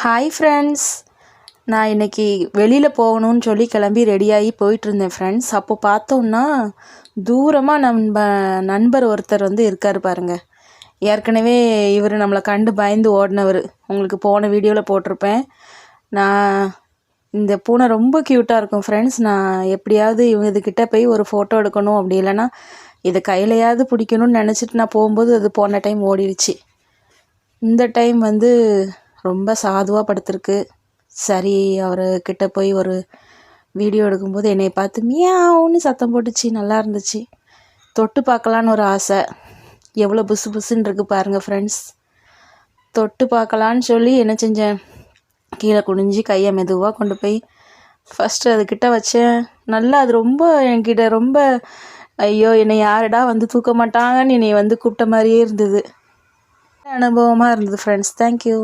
Hi friends நான் இன்றைக்கி வெளியில் போகணும்னு சொல்லி கிளம்பி ரெடியாகி போயிட்டுருந்தேன் ஃப்ரெண்ட்ஸ் அப்போ பார்த்தோன்னா தூரமாக நண்ப நண்பர் ஒருத்தர் வந்து இருக்கார் பாருங்கள் ஏற்கனவே இவர் நம்மளை கண்டு பயந்து ஓடினவர். உங்களுக்கு போன வீடியோவில் போட்டிருப்பேன். நான் இந்த பூனை ரொம்ப க்யூட்டாக இருக்கும் ஃப்ரெண்ட்ஸ் நான் எப்படியாவது இவங்க இதுக்கிட்ட போய் ஒரு ஃபோட்டோ எடுக்கணும். அப்படி இல்லைன்னா இதை கையிலையாவது பிடிக்கணும்னு நினச்சிட்டு நான் போகும்போது அது போன டைம் ஓடிடுச்சு இந்த டைம் வந்து ரொம்ப சாதுவாக படுத்திருக்கு. சரி அவர்கிட்ட போய் ஒரு வீடியோ எடுக்கும்போது என்னை பார்த்து மியாவுன்னு சத்தம் போட்டுச்சு நல்லா இருந்துச்சு. தொட்டு பார்க்கலான்னு ஒரு ஆசை. எவ்வளோ புசு புசுன்னு இருக்கு பாருங்கள் ஃப்ரெண்ட்ஸ் தொட்டு பார்க்கலான்னு சொல்லி என்ன செஞ்சேன்? கீழே குனிஞ்சு கையை மெதுவாக கொண்டு போய் ஃபஸ்ட்டு அதுக்கிட்ட வச்சேன். நல்லா அது ரொம்ப என்கிட்ட ரொம்ப ஐயோ என்னை யாருடா வந்து தூக்க மாட்டாங்கன்னு என்னை வந்து கூப்பிட்ட மாதிரியே இருந்தது. அனுபவமாக இருந்தது ஃப்ரெண்ட்ஸ் தேங்க்யூ